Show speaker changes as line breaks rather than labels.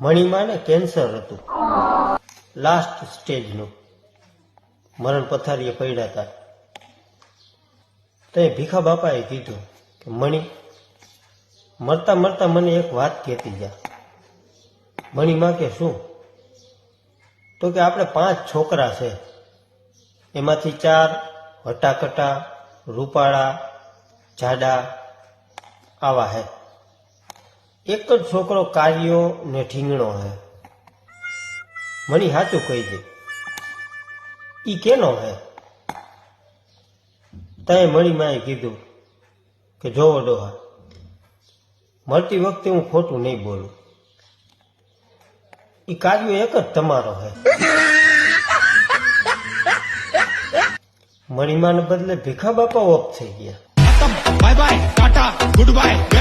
મણીમાને cancer હતું. Last સ્ટેજનું મરણ પથારીએ પડ્યા હતા તે ભીખા બાપાએ કીધું કે, મણી, મરતા મરતા મને એક વાત કહેતી જા. મણીમાં કે, શું? તો કે આપણે પાંચ છોકરા છે. એમાંથી ચાર હટાકટા, રૂપાળા, જાડા, આવા હે. એક જ છોકરો કાર્યો ને ઠીંગણો હે. મની સાચું કહી દે. ઈ કેનો હે? તય મળી માએ કીધું કે જોવો ડોહા, મળતી વખતે હું ખોટું નહીં બોલું. એ કાર્યો એક જ તમારો હે. મણિમાને બદલે ભીખા બાપા ઓફ થઈ ગયા.
Bye bye, tata, good bye